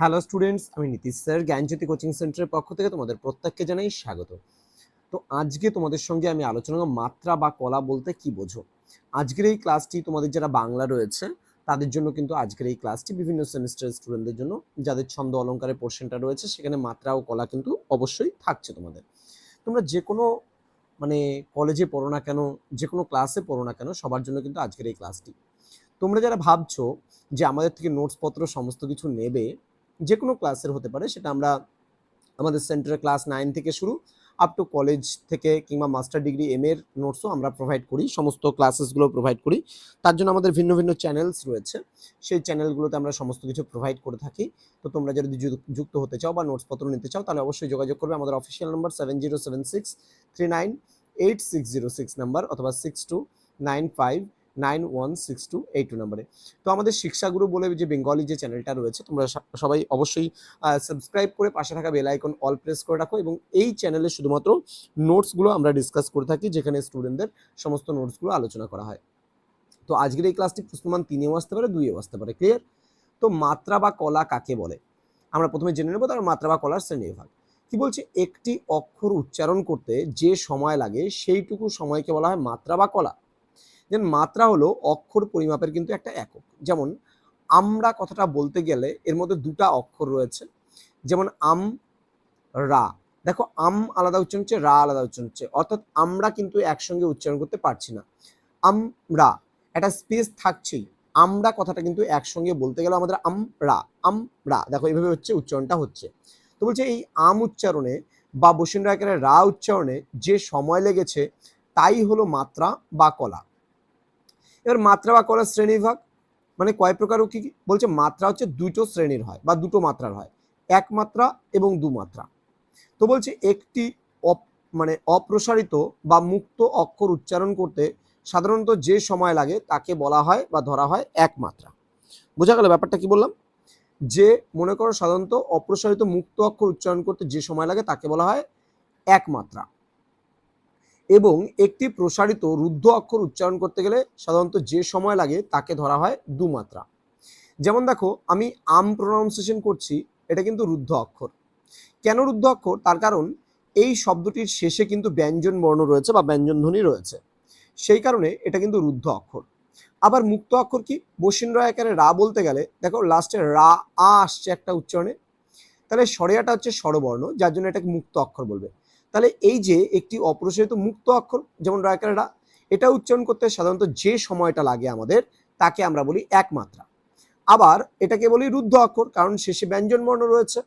Hello students, আমি Nitish sir, জ্ঞানজ্যোতি coaching সেন্টারের পক্ষ থেকে তোমাদের প্রত্যেককে জানাই স্বাগত। তো আজকে তোমাদের সঙ্গে আমি আলোচনা মাত্রা বা কলা বলতে কি বোঝো? আজকের এই ক্লাসটি তোমাদের যারা বাংলা রয়েছে, তাদের জন্য কিন্তু আজকের এই ক্লাসটি বিভিন্ন সেমিস্টার স্টুডেন্টদের জন্য, যাদের ছন্দ অলঙ্কারের পোর্শনটা রয়েছে, সেখানে মাত্রা ও কলা কিন্তু অবশ্যই থাকছে তোমাদের। তোমরা যে কোনো মানে কলেজে পড়ো না কেন, যে কোনো ক্লাসে পড়ো না কেন, সবার জন্য কিন্তু আজকের এই ক্লাসটি। তোমরা যারা ভাবছ যে আমাদের থেকে নোটসপত্র সমস্ত কিছু নেবে যে কোনো ক্লাসের হতে পারে, সেটা আমরা আমাদের সেন্টারে ক্লাস নাইন থেকে শুরু আপ টু কলেজ থেকে কিংবা মাস্টার ডিগ্রি এম এর নোটসও আমরা প্রোভাইড করি, সমস্ত ক্লাসেসগুলো প্রোভাইড করি। তার জন্য আমাদের ভিন্ন ভিন্ন চ্যানেলস রয়েছে, সেই চ্যানেলগুলোতে আমরা সমস্ত কিছু প্রোভাইড করে থাকি। তো তোমরা যদি যুক্ত হতে চাও বা নোটসপত্র নিতে চাও, তাহলে অবশ্যই যোগাযোগ করবে আমাদের official number seven zero seven six three nine eight six zero six number অথবা six two nine five nine one six two eight two নাম্বারে। তো আমাদের শিক্ষাগুরু বলে যে বেঙ্গলি যে চ্যানেলটা রয়েছে, তোমরা সবাই অবশ্যই সাবস্ক্রাইব করে পাশে থাকা বেল আইকন অল প্রেস করে রাখো এবং এই চ্যানেলে শুধুমাত্র নোটসগুলো আমরা ডিসকাস করে থাকি, যেখানে স্টুডেন্টদের সমস্ত নোটসগুলো আলোচনা করা হয়। তো আজকের এই ক্লাসটি প্রশ্নমান তিনেও আসতে পারে দুইও আসতে পারে ক্লিয়ার তো মাত্রা বা কলা কাকে বলে? আমরা প্রথমে জেনে নেব, তারপর মাত্রা বা কলার শ্রেণীবিভাগ। কি বলছে? একটি অক্ষর উচ্চারণ করতে যে সময় লাগে, সেইটুকু সময়কে বলা হয় মাত্রা বা কলা। দেন মাত্রা হলো অক্ষর পরিমাপের কিন্তু একটা একক। যেমন, আমরা কথাটা বলতে গেলে এর মধ্যে দুটা অক্ষর রয়েছে। যেমন, আম, রা। দেখো, আম আলাদা উচ্চারণ হচ্ছে, রা আলাদা উচ্চারণ হচ্ছে। অর্থাৎ আমরা কিন্তু একসঙ্গে উচ্চারণ করতে পারছি না। আমরা একটা স্পেস থাকছেই। আমরা কথাটা কিন্তু একসঙ্গে বলতে গেলে আমাদের আমরা আমরা দেখো এইভাবে হচ্ছে, উচ্চারণটা হচ্ছে। তো বলছে, এই আম উচ্চারণে বা বসিন্দ্র রা উচ্চারণে যে সময় লেগেছে, তাই হলো মাত্রা বা কলা। এবার মাত্রা বা কলার শ্রেণীবিভাগ মানে কয় প্রকার ও কি কি? বলছে মাত্রা হচ্ছে দুটো শ্রেণির হয় বা দুটো মাত্রার হয়, এক মাত্রা এবং দু মাত্রা। তো বলছে একটি অপ মানে অপ্রসারিত বা মুক্ত অক্ষর উচ্চারণ করতে সাধারণত যে সময় লাগে তাকে বলা হয় বা ধরা হয় এক মাত্রা। বোঝা গেল ব্যাপারটা কি বললাম? যে মনে করো সাধারণত অপ্রসারিত মুক্ত অক্ষর উচ্চারণ করতে যে সময় লাগে তাকে বলা হয় এক মাত্রা। এবং একটি প্রসারিত রুদ্ধ অক্ষর উচ্চারণ করতে গেলে সাধারণত যে সময় লাগে তাকে ধরা হয় দু মাত্রা যেমন দেখো, আমি আম প্রোনাউন্সিয়েশন করছি, এটা কিন্তু রুদ্ধ অক্ষর। কেন রুদ্ধ অক্ষর? তার কারণ এই শব্দটির শেষে কিন্তু ব্যঞ্জন বর্ণ রয়েছে বা ব্যঞ্জন ধ্বনি রয়েছে। সেই কারণে এটা কিন্তু রুদ্ধ অক্ষর। আবার মুক্ত অক্ষর কি? বসিন্দ্র আকারে রা বলতে গেলে, দেখো লাস্টে রা, আ আসছে একটা উচ্চারণে। তাহলে সরেয়াটা হচ্ছে স্বরবর্ণ, যার জন্য এটাকে মুক্ত অক্ষর বলবে। তাহলে এই যে একটি অপ্রসারিত মুক্ত অক্ষর, যেমন রায়কার রা এটা উচ্চারণ করতে সাধারণত যে সময়টা লাগে আমাদের, তাকে আমরা বলি একমাত্রা। আবার এটাকে বলি রুদ্ধ অক্ষর, কারণ শেষে ব্যঞ্জন বর্ণ রয়েছে।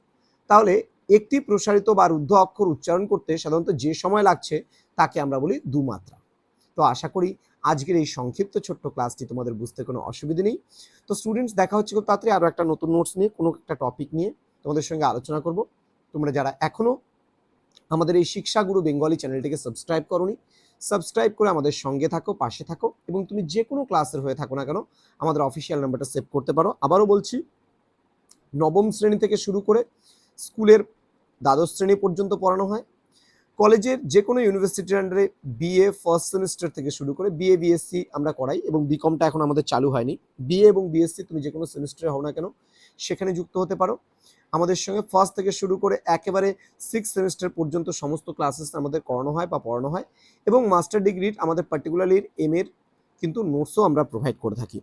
তাহলে একটি প্রসারিত বা রুদ্ধ অক্ষর উচ্চারণ করতে সাধারণত যে সময় লাগছে, তাকে আমরা বলি দুমাত্রা। তো আশা করি আজকের এই সংক্ষিপ্ত ছোট্ট ক্লাসটি তোমাদের বুঝতে কোনো অসুবিধা নেই। তো স্টুডেন্টস দেখা হচ্ছে খুব তাড়াতাড়ি আরও একটা নতুন নোটস নিয়ে, কোনো একটা টপিক নিয়ে তোমাদের সঙ্গে আলোচনা করব। তোমরা যারা এখনও আমাদের এই শিক্ষাগুরু বেঙ্গলি চ্যানেলটিকে সাবস্ক্রাইব করনি। সাবস্ক্রাইব করে আমাদের সঙ্গে থাকো, পাশে থাকো এবং তুমি যে কোনো ক্লাসের হয়ে থাকো না কেন, আমাদের অফিসিয়াল নাম্বারটা সেভ করতে পারো। আবারও বলছি, নবম শ্রেণি থেকে শুরু করে স্কুলের দ্বাদশ শ্রেণি পর্যন্ত পড়ানো হয়। কলেজের যে কোনো ইউনিভার্সিটির আন্ডারে বিএ ফার্স্ট সেমিস্টার থেকে শুরু করে বিএ বিএসসি আমরা করাই এবং বিকমটা এখন আমাদের চালু হয়নি। বিএ এবং বিএসসি তুমি যে কোনো সেমিস্টারে হও না কেন, সেখানে যুক্ত হতে পারো। আমাদের সঙ্গে ফার্স্ট থেকে শুরু করে একেবারে সিক্স সেমিস্টার পর্যন্ত সমস্ত ক্লাসেস আমাদের করানো হয় বা পড়ানো হয় এবং মাস্টার ডিগ্রির আমাদের পার্টিকুলারলি এম এর কিন্তু নোটসও আমরা প্রোভাইড করে থাকি।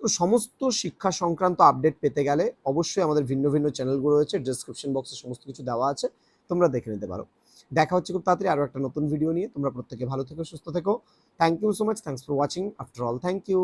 তো সমস্ত শিক্ষা সংক্রান্ত আপডেট পেতে গেলে অবশ্যই আমাদের ভিন্ন ভিন্ন চ্যানেলগুলো রয়েছে ডিসক্রিপশন বক্সে সমস্ত কিছু দেওয়া আছে, তোমরা দেখে নিতে পারো। দেখা হচ্ছে খুব তাড়াতাড়ি আরও একটা নতুন ভিডিও নিয়ে। তোমরা প্রত্যেকে ভালো থেকো, সুস্থ থেকো। Thank you so much thanks for watching after all thank you